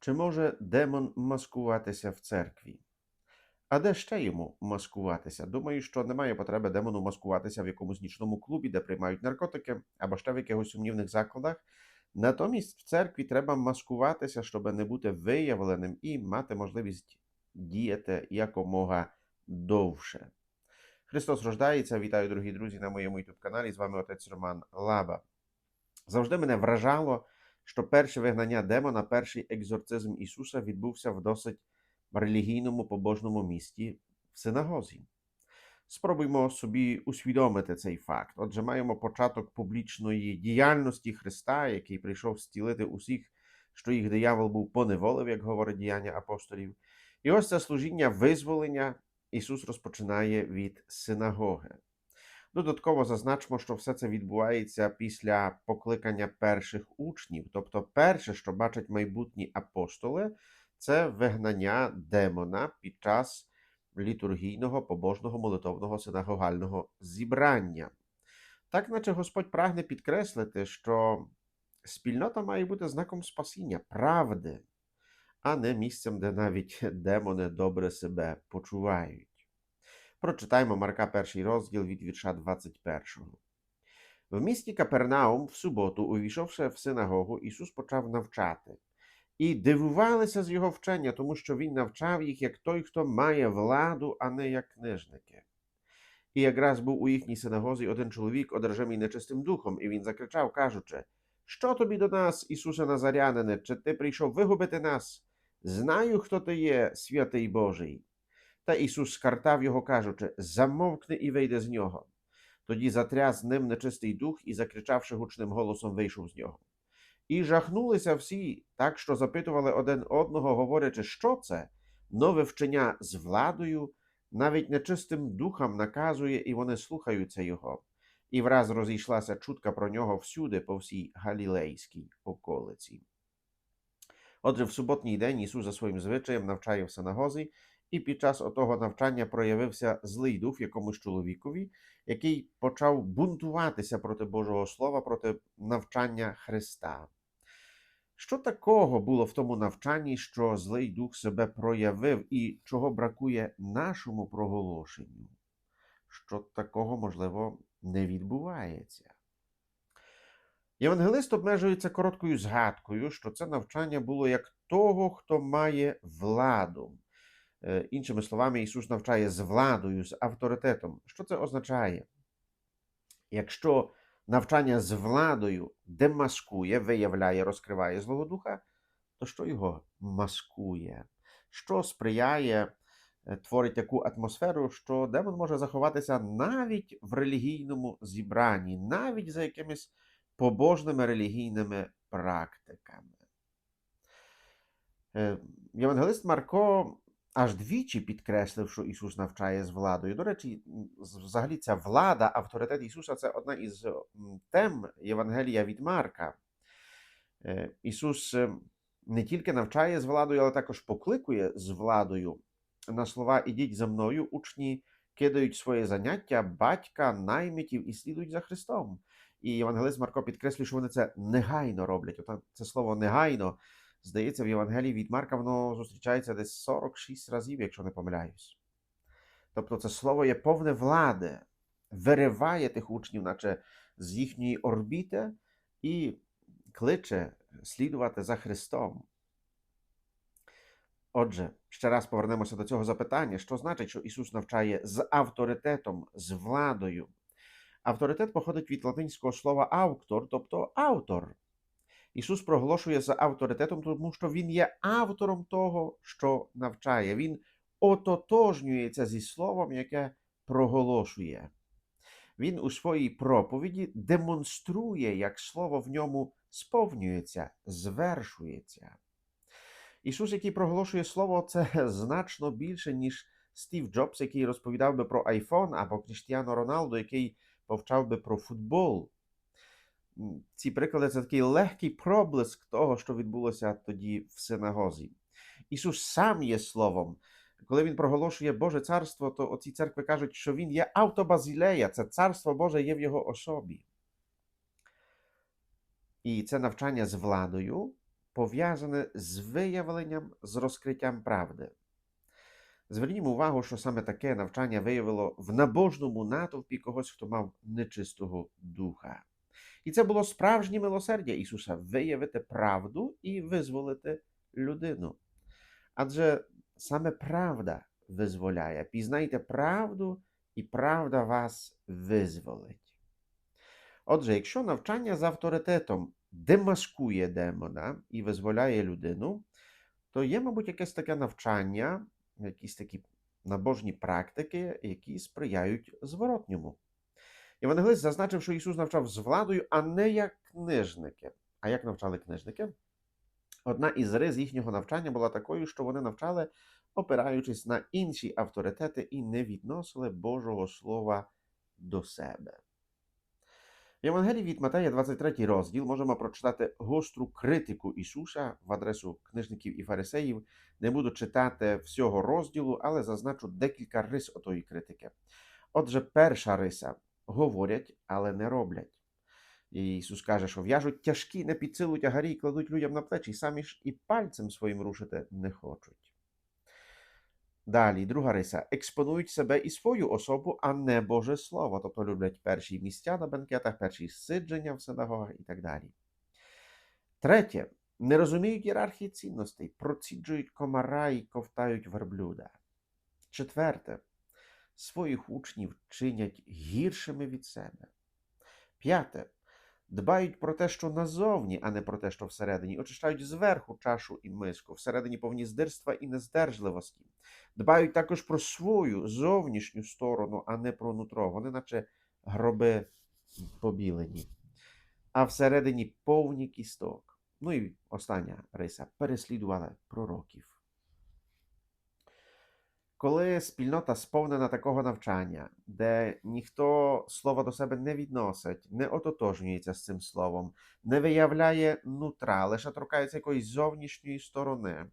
Чи може демон маскуватися в церкві? А де ще йому маскуватися? Думаю, що немає потреби демону маскуватися в якомусь нічному клубі, де приймають наркотики, або ще в якихось сумнівних закладах. Натомість в церкві треба маскуватися, щоб не бути виявленим і мати можливість діяти якомога довше. Христос рождається. Вітаю, дорогі друзі, на моєму youtube каналі. З вами отець Роман Лаба. Завжди мене вражало, що перше вигнання демона, перший екзорцизм Ісуса відбувся в досить релігійному побожному місті в синагозі. Спробуймо собі усвідомити цей факт. Отже, маємо початок публічної діяльності Христа, який прийшов зцілити усіх, що їх диявол був поневолив, як говорить діяння апостолів. І ось це служіння визволення Ісус розпочинає від синагоги. Додатково зазначимо, що все це відбувається після покликання перших учнів. Тобто, перше, що бачать майбутні апостоли, це вигнання демона під час літургійного побожного молитовного синагогального зібрання. Так, наче Господь прагне підкреслити, що спільнота має бути знаком спасіння, правди, а не місцем, де навіть демони добре себе почувають. Прочитаємо Марка перший розділ від вірша 21. В місті Капернаум в суботу, увійшовши в синагогу, Ісус почав навчати. І дивувалися з його вчення, тому що він навчав їх як той, хто має владу, а не як книжники. І якраз був у їхній синагозі один чоловік, одержимий нечистим духом, і він закричав, кажучи: Що тобі до нас, Ісусе Назарянине, чи ти прийшов вигубити нас? Знаю, хто ти є, святий Божий. Та Ісус скартав його, кажучи: Замовкни і вийди з нього. Тоді затряс ним нечистий дух і, закричавши гучним голосом, вийшов з нього. І жахнулися всі, так що запитували один одного, говорячи, що це нове вчення з владою, навіть нечистим духам наказує, і вони слухаються його. І враз розійшлася чутка про нього всюди, по всій галілейській околиці. Отже, в суботній день Ісус за своїм звичаєм навчає в синагозі, і під час отого навчання проявився злий дух якомусь чоловікові, який почав бунтуватися проти Божого Слова, проти навчання Христа. Що такого було в тому навчанні, що злий дух себе проявив, і чого бракує нашому проголошенню? Що такого, можливо, не відбувається? Євангелист обмежується короткою згадкою, що це навчання було як того, хто має владу. Е, Іншими словами, Ісус навчає з владою, з авторитетом. Що це означає? Якщо навчання з владою демаскує, виявляє, розкриває Злого Духа, то що його маскує? Що сприяє, е, творить таку атмосферу, що демон може заховатися навіть в релігійному зібранні, навіть за якимись побожними релігійними практиками. Е, Євангелист Марко аж двічі підкреслив, що Ісус навчає з владою. До речі, взагалі ця влада, авторитет Ісуса це одна із тем Євангелія від Марка. Е, Ісус е, не тільки навчає з владою, але також покликує з владою. На слова Ідіть за мною, учні кидають своє заняття, батька, наймитів і слідують за Христом. І Євангелист Марко підкреслює, що вони це негайно роблять. Це слово негайно Здається, в Євангелії від Марка воно зустрічається десь 46 разів, якщо не помиляюсь. Тобто це слово є повне влади, вириває тих учнів, наче з їхньої орбіти, і кличе слідувати за Христом. Отже, ще раз повернемося до цього запитання, що значить, що Ісус навчає з авторитетом, з владою. Авторитет походить від латинського слова автор, тобто автор. Ісус проголошує за авторитетом, тому що Він є автором того, що навчає. Він ототожнюється зі словом, яке проголошує. Він у своїй проповіді демонструє, як слово в ньому сповнюється, звершується. Ісус, який проголошує слово, це значно більше, ніж Стів Джобс, який розповідав би про айфон, або Кріштіано Роналдо, який повчав би про футбол. Ці приклади це такий легкий проблиск того, що відбулося тоді в синагозі. Ісус сам є словом. Коли він проголошує Боже царство, то оці церкви кажуть, що він є автобазілея, це царство Боже є в його особі. І це навчання з владою пов'язане з виявленням, з розкриттям правди. Звернімо увагу, що саме таке навчання виявило в набожному натовпі когось, хто мав нечистого духа. І це було справжнє милосердя Ісуса виявити правду і визволити людину. Адже саме правда визволяє. Пізнайте правду, і правда вас визволить. Отже, якщо навчання з авторитетом демаскує демона і визволяє людину, то є, мабуть, якесь таке навчання, якісь такі набожні практики, які сприяють зворотньому. Євангелист зазначив, що Ісус навчав з владою, а не як книжники. А як навчали книжники? Одна із рис їхнього навчання була такою, що вони навчали, опираючись на інші авторитети, і не відносили Божого Слова до себе. В Євангелії від Матея, 23 розділ, можемо прочитати гостру критику Ісуса в адресу книжників і фарисеїв. Не буду читати всього розділу, але зазначу декілька рис отої критики. Отже, перша риса говорять, але не роблять. Ісус каже, що в'яжуть тяжкі, не під тягарі і кладуть людям на плечі, і самі ж і пальцем своїм рушити не хочуть. Далі, друга риса. Експонують себе і свою особу, а не Боже Слово. Тобто люблять перші місця на бенкетах, перші сидження в синагогах і так далі. Третє. Не розуміють ієрархії цінностей, проціджують комара і ковтають верблюда. Четверте. Своїх учнів чинять гіршими від себе. П'яте. Дбають про те, що назовні, а не про те, що всередині. Очищають зверху чашу і миску, всередині повні здирства і нездержливості. Дбають також про свою зовнішню сторону, а не про нутро. Вони, наче гроби побілені, а всередині повні кісток. Ну і остання риса переслідували пророків. Коли спільнота сповнена такого навчання, де ніхто слова до себе не відносить, не ототожнюється з цим словом, не виявляє нутра, лише торкається якоїсь зовнішньої сторони,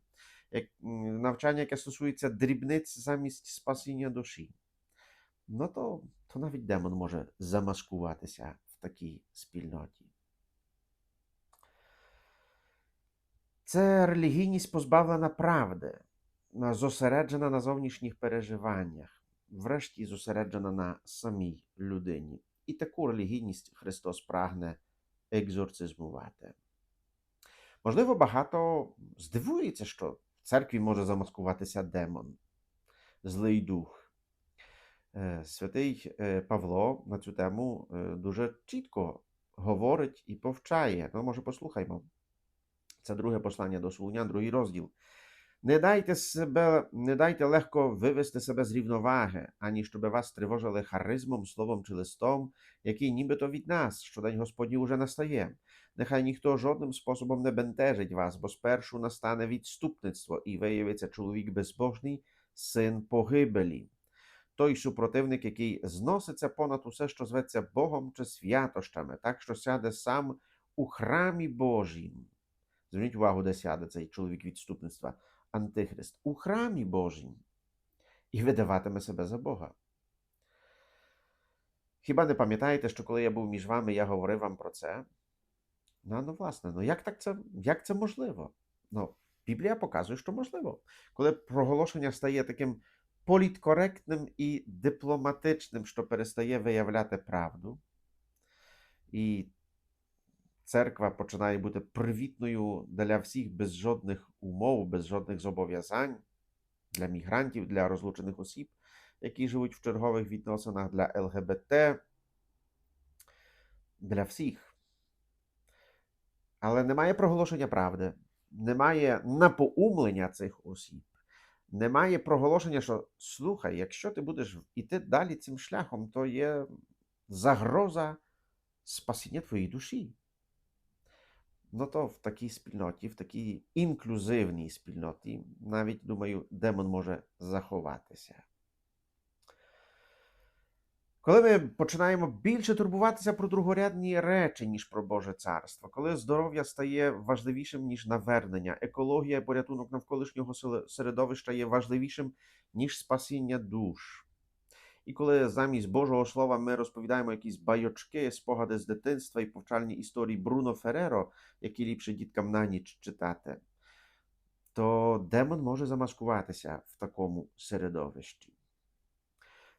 як навчання, яке стосується дрібниць замість спасіння душі, ну то, то навіть демон може замаскуватися в такій спільноті. Це релігійність позбавлена правди, зосереджена на зовнішніх переживаннях, врешті зосереджена на самій людині. І таку релігійність Христос прагне екзорцизмувати. Можливо, багато здивується, що в церкві може замаскуватися демон, злий дух. Е, Святий е, Павло на цю тему е, дуже чітко говорить і повчає. Ну, може, послухаймо. Це друге послання до Солунян, другий розділ. Не дайте себе, не дайте легко вивести себе з рівноваги, ані щоб вас тривожили харизмом, словом чи листом, який нібито від нас, що день Господній уже настає. Нехай ніхто жодним способом не бентежить вас, бо спершу настане відступництво і виявиться чоловік безбожний, син погибелі. Той супротивник, який зноситься понад усе, що зветься Богом чи святощами, так що сяде сам у храмі Божім. Зверніть увагу, де сяде цей чоловік відступництва. Антихрист у храмі Божім і видаватиме себе за Бога. Хіба не пам'ятаєте, що коли я був між вами, я говорив вам про це? Ну, ну власне, ну як так це, як це можливо? Ну, Біблія показує, що можливо. Коли проголошення стає таким політкоректним і дипломатичним, що перестає виявляти правду, і церква починає бути привітною для всіх без жодних умов, без жодних зобов'язань для мігрантів, для розлучених осіб, які живуть в чергових відносинах, для ЛГБТ, для всіх. Але немає проголошення правди, немає напоумлення цих осіб, немає проголошення, що слухай, якщо ти будеш іти далі цим шляхом, то є загроза спасіння твоєї душі. Ну то в такій спільноті, в такій інклюзивній спільноті, навіть, думаю, демон може заховатися. Коли ми починаємо більше турбуватися про другорядні речі, ніж про Боже царство, коли здоров'я стає важливішим, ніж навернення, екологія і порятунок навколишнього середовища є важливішим, ніж спасіння душ. І коли замість Божого Слова ми розповідаємо якісь байочки, спогади з дитинства і повчальні історії Бруно Фереро, які ліпше діткам на ніч читати, то демон може замаскуватися в такому середовищі.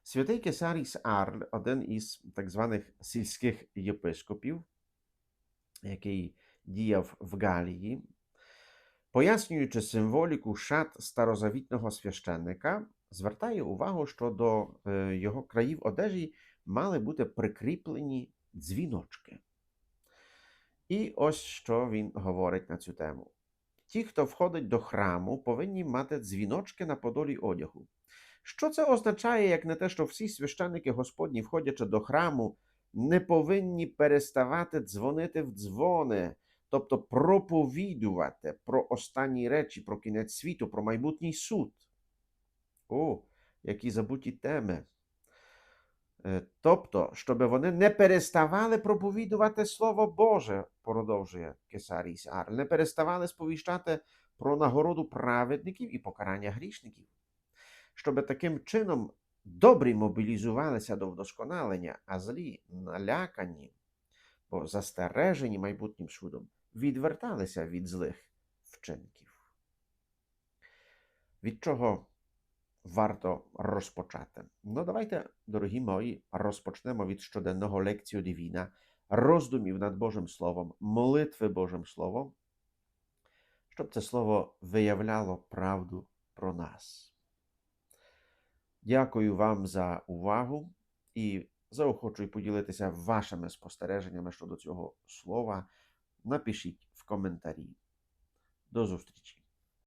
Святий Кесаріс Арль, один із так званих сільських єпископів, який діяв в Галії, пояснюючи символіку шат старозавітного священника, звертає увагу, що до е, його країв одежі мали бути прикріплені дзвіночки. І ось що він говорить на цю тему. Ті, хто входить до храму, повинні мати дзвіночки на подолі одягу. Що це означає, як не те, що всі священники Господні, входячи до храму, не повинні переставати дзвонити в дзвони, тобто проповідувати про останні речі, про кінець світу, про майбутній суд. О, які забуті теми. Е, Тобто, щоб вони не переставали проповідувати Слово Боже, продовжує Кесарій Ар, не переставали сповіщати про нагороду праведників і покарання грішників, щоб таким чином добрі мобілізувалися до вдосконалення, а злі, налякані, бо застережені майбутнім судом, відверталися від злих вчинків. Від чого варто розпочати? Ну, давайте, дорогі мої, розпочнемо від щоденного лекцію Дивіна, роздумів над Божим Словом, молитви Божим Словом, щоб це слово виявляло правду про нас. Дякую вам за увагу і заохочую поділитися вашими спостереженнями щодо цього слова. Напишіть в коментарі. До зустрічі!